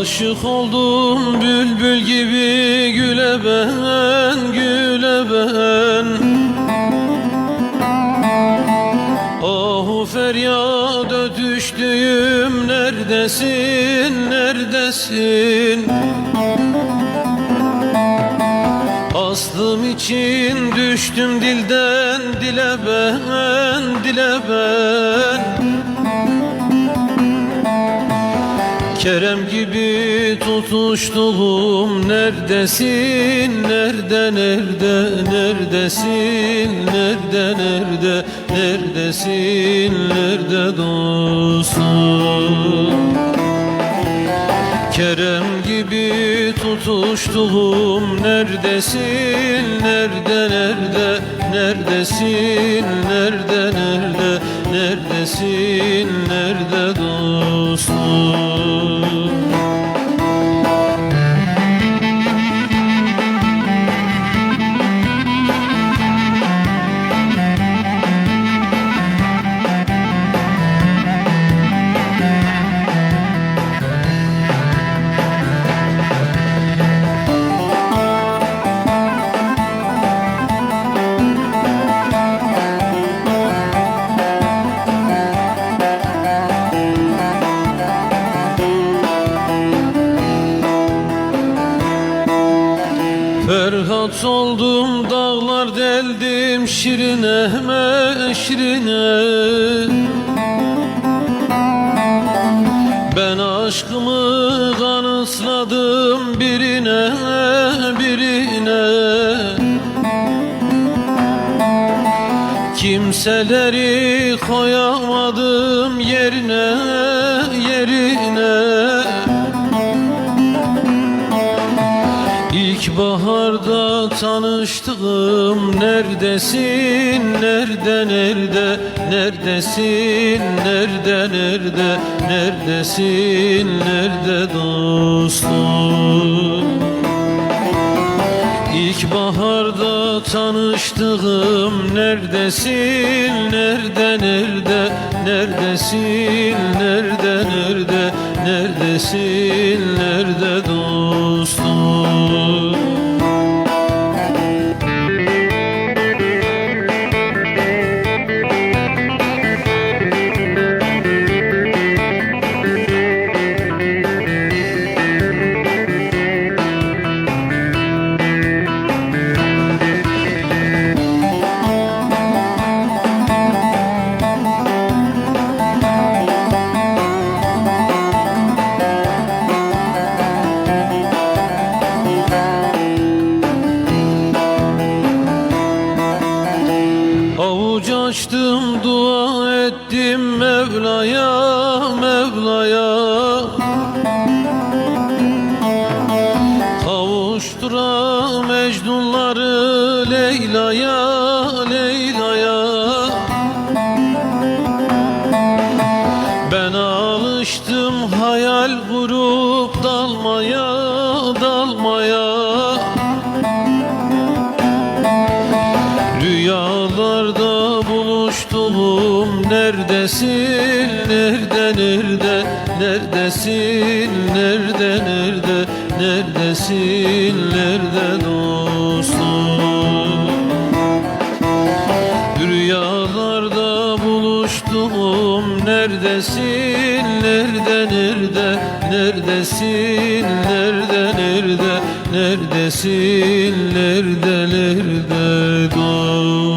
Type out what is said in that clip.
Aşık oldum bülbül gibi güle ben, güle ben. Ahu feryat ötüştüğüm neredesin, neredesin? Aslım için düştüm dilden dile ben, dile ben Kerem gibi tutuştuğum neredesin, nerede, nerede, neredesin, nerede, nerede, neredesin, nerede dostum? Kerem gibi tutuştuğum neredesin, nerede, nerede, neredesin, nerede, nerede, neredesin, nerede dostum? Ferhat oldum dağlar deldim şirine meşrine Ben aşkımı kanıtladım birine birine. Kimseleri koyamadım yerine yerine İlk baharda tanıştığım neredesin? Nerede nerede? Neredesin? Nerede nerede? Neredesin? Nerede dostum? İlk baharda tanıştığım neredesin? Nerede nerede? Neredesin? Nerede nerede? Neredesin? Nerede dostum Avuç açtım dua ettim Mevla'ya Mevla'ya. Kavuştura Mecnunları Leyla'ya Leyla'ya. Ben alıştım neredesin, nerede, nerede, neredesin, nerede, nerede, neredesin, nerede dostum? Rüyalarda buluştuğum neredesin, nerede, nerede, neredesin, nerede, nerede, neredesin, nerede, nerede dostum?